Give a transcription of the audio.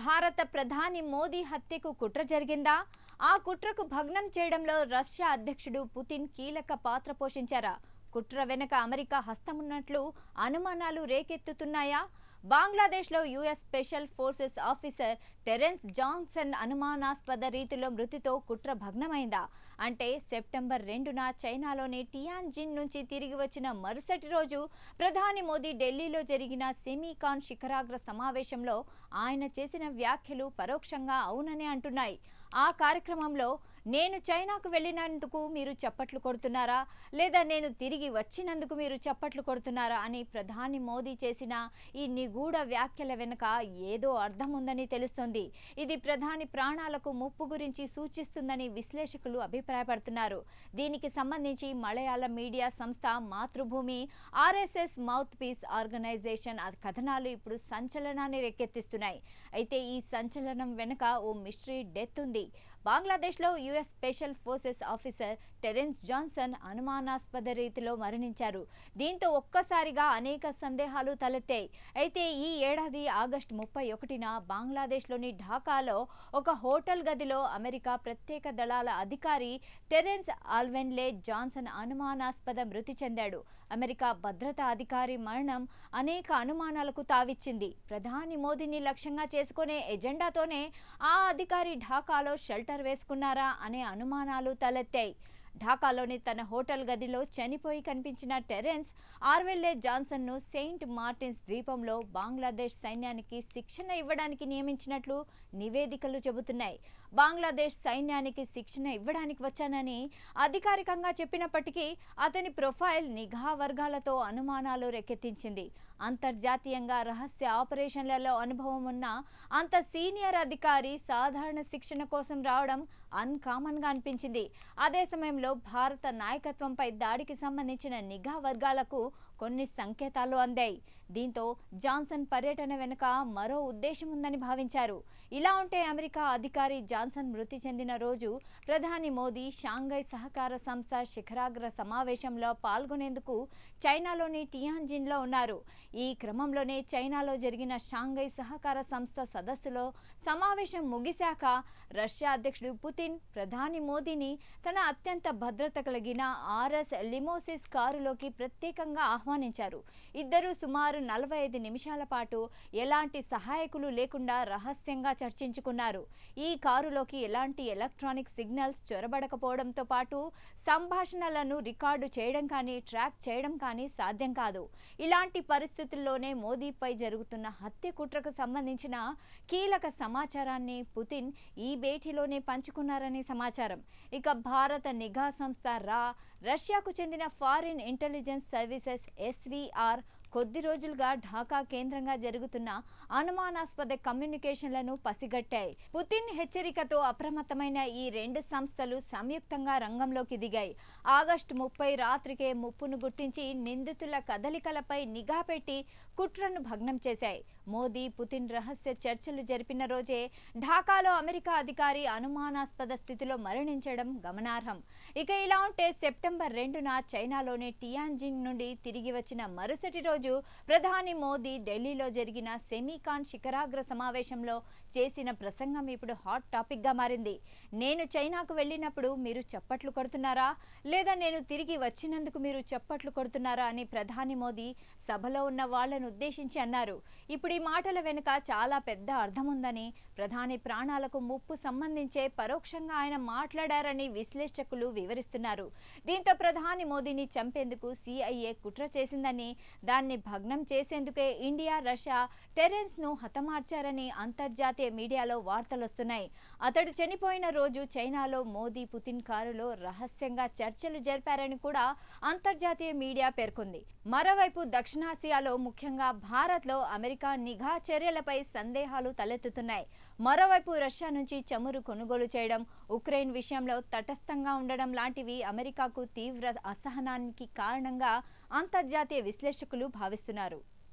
భారత ప్రధాని మోదీ హత్యకు కుట్ర జరిగిందా? ఆ కుట్రకు భగ్నం చేయడంలో రష్యా అధ్యక్షుడు పుతిన్ కీలక పాత్ర పోషించారా? కుట్ర వెనుక అమెరికా హస్తమున్నట్లు అనుమానాలు రేకెత్తుతున్నాయా? బంగ్లాదేశ్లో US special forces officer Terrence Johnson అనుమానాస్పద రీతిలో మృతితో కుట్ర భగ్నమైందా అంటే సెప్టెంబర్ రెండున చైనాలోని టియాన్జిన్ నుంచి తిరిగి వచ్చిన మరుసటి రోజు ప్రధాని మోదీ ఢిల్లీలో జరిగిన సెమీకాన్ శిఖరాగ్ర సమావేశంలో ఆయన చేసిన వ్యాఖ్యలు పరోక్షంగా అవుననే అంటున్నాయి. ఆ కార్యక్రమంలో నేను చైనాకు వెళ్ళినందుకు మీరు చప్పట్లు కొడుతున్నారా? లేదా నేను తిరిగి వచ్చినందుకు మీరు చప్పట్లు కొడుతున్నారా? అని ప్రధాని మోదీ చేసిన ఈ నిగూఢ వ్యాఖ్యల వెనుక ఏదో అర్థం ఉందని తెలుస్తోంది. ఇది ప్రధాని ప్రాణాలకు ముప్పు గురించి సూచిస్తుందని విశ్లేషకులు అభిప్రాయపడుతున్నారు. దీనికి సంబంధించి మలయాళ మీడియా సంస్థ మాతృభూమి ఆర్ఎస్ఎస్ మౌత్ పీస్ ఆర్గనైజేషన్ కథనాలు ఇప్పుడు సంచలనాన్ని రేకెత్తిస్తున్నాయి. అయితే ఈ సంచలనం వెనుక ఓ మిస్టరీ డెత్ ఉంది. బంగ్లాదేశ్లో US special forces officer Terrence Johnson అనుమానాస్పద రీతిలో మరణించారు. దీంతో ఒక్కసారిగా అనేక సందేహాలు తలెత్తాయి. అయితే ఈ ఏడాది ఆగస్టు ముప్పై ఒకటిన బంగ్లాదేశ్లోని ఢాకాలో ఒక హోటల్ గదిలో అమెరికా ప్రత్యేక దళాల అధికారి టెరెన్స్ ఆల్వెన్లే జాన్సన్ అనుమానాస్పద మృతి చెందాడు. అమెరికా భద్రతా అధికారి మరణం అనేక అనుమానాలకు తావిచ్చింది. ప్రధాని మోదీని లక్ష్యంగా చేసుకునే ఎజెండాతోనే ఆ అధికారి ఢాకాలో షెల్టర్ వేసుకున్నారా అనే అనుమానాలు తలెత్తాయి. ఢాకాలోని తన హోటల్ గదిలో చనిపోయి కనిపించిన టెరెన్స్ ఆర్వెల్లే జాన్సన్ను సెయింట్ మార్టిన్స్ ద్వీపంలో బంగ్లాదేశ్ సైన్యానికి శిక్షణ ఇవ్వడానికి నియమించినట్లు నివేదికలు చెబుతున్నాయి. బంగ్లాదేశ్ సైన్యానికి శిక్షణ ఇవ్వడానికి వచ్చానని అధికారికంగా చెప్పినప్పటికీ అతని ప్రొఫైల్ నిఘా వర్గాలతో అనుమానాలు రేకెత్తించింది. అంతర్జాతీయంగా రహస్య ఆపరేషన్లలో అనుభవం ఉన్న అంత సీనియర్ అధికారి సాధారణ శిక్షణ కోసం రావడం అన్కామన్గా అనిపించింది. అదే సమయంలో భారత నాయకత్వంపై దాడికి సంబంధించిన నిఘా వర్గాలకు కొన్ని సంకేతాలు అందాయి. దీంతో జాన్సన్ పర్యటన వెనుక మరో ఉద్దేశం ఉందని భావించారు. ఇలా ఉంటే అమెరికా అధికారి జాన్సన్ మృతి చెందిన రోజు ప్రధాని మోదీ షాంఘై సహకార సంస్థ శిఖరాగ్ర సమావేశంలో పాల్గొనేందుకు చైనాలోని టియాన్జిన్లో ఉన్నారు. ఈ క్రమంలోనే చైనాలో జరిగిన షాంఘై సహకార సంస్థ సదస్సులో సమావేశం ముగిశాక రష్యా అధ్యక్షుడు పుతిన్ ప్రధాని మోదీని తన అత్యంత భద్రత కలిగిన ఆర్ఎస్ లిమోసిస్ కారులోకి ప్రత్యేకంగా ఆహ్వానించారు. ఇద్దరు సుమారు నలభై ఐదు నిమిషాల పాటు ఎలాంటి సహాయకులు లేకుండా రహస్యంగా చర్చించుకున్నారు. ఈ కారులోకి ఎలాంటి ఎలక్ట్రానిక్ సిగ్నల్స్ చొరబడకపోవడంతో పాటు సంభాషణలను రికార్డు చేయడం కానీ ట్రాక్ చేయడం కానీ సాధ్యం కాదు. ఇలాంటి పరిస్థితుల్లోనే మోదీపై జరుగుతున్న హత్య కుట్రకు సంబంధించిన కీలక సమాచారాన్ని పుతిన్ ఈ భేటీలోనే పంచుకున్నారని సమాచారం. ఇక భారత నిఘా సంస్థ రా రష్యాకు చెందిన ఫారిన్ ఇంటెలిజెన్స్ సర్వీసెస్ ఎస్వీఆర్ కొద్ది రోజులుగా ఢాకా కేంద్రంగా జరుగుతున్న అనుమానాస్పద కమ్యూనికేషన్లను పసిగట్టాయి. పుతిన్ హెచ్చరికతో అప్రమత్తమైన ఈ రెండు సంస్థలు సంయుక్తంగా రంగంలోకి దిగాయి. ఆగస్టు ముప్పై రాత్రికే ముప్పును గుర్తించి నిందితుల కదలికలపై నిఘా పెట్టి కుట్రను భగ్నం చేశాయి. మోదీ పుతిన్ రహస్య చర్చలు జరిపిన రోజే ఢాకాలో అమెరికా అధికారి అనుమానాస్పద స్థితిలో మరణించడం గమనార్హం. ఇక ఇలా ఉంటే సెప్టెంబర్ రెండున చైనాలోని టియాన్జింగ్ నుండి తిరిగి వచ్చిన మరుసటి రోజు ప్రధాని మోదీ ఢిల్లీలో జరిగిన సెమీకాన్ శిఖరాగ్ర సమావేశంలో చేసిన ప్రసంగం ఇప్పుడు హాట్ టాపిక్గా మారింది. నేను చైనాకు వెళ్ళినప్పుడు మీరు చప్పట్లు కొడుతున్నారా? లేదా నేను తిరిగి వచ్చినందుకు మీరు చప్పట్లు కొడుతున్నారా? అని ప్రధాని మోదీ సభలో ఉన్న వాళ్ళను ఉద్దేశించి అన్నారు. ఇప్పుడు ఈ మాటల వెనుక చాలా పెద్ద అర్థం ఉందని ప్రధాని ప్రాణాలకు ముప్పు సంబంధించే పరోక్షంగా ఆయన మాట్లాడారని విశ్లేషకులు వివరిస్తున్నారు. దీంతో ప్రధాని మోదీని చంపేందుకు సిఐఏ కుట్ర చేసిందని దాన్ని భగ్నం చేసేందుకే ఇండియా రష్యా టెరెన్స్ను హతమార్చారని అంతర్జాతీయ మీడియాలో వార్తలు వస్తున్నాయి అతడు చనిపోయిన రోజు చైనాలో మోదీ పుతిన్ కారులో రహస్యంగా చర్చలు జరిపారని కూడా అంతర్జాతీయ మీడియా పేర్కొంది. మరోవైపు దక్షిణాసియాలో ముఖ్యంగా భారత్లో అమెరికా నిఘా చర్యలపై సందేహాలు తలెత్తుతున్నాయి. మరోవైపు రష్యా నుంచి చమురు కొనుగోలు చేయడం ఉక్రెయిన్ విషయంలో తటస్థంగా ఉండడం లాంటివి అమెరికాకు తీవ్ర అసహనానికి కారణంగా అంతర్జాతీయ విశ్లేషకులు భావిస్తున్నారు.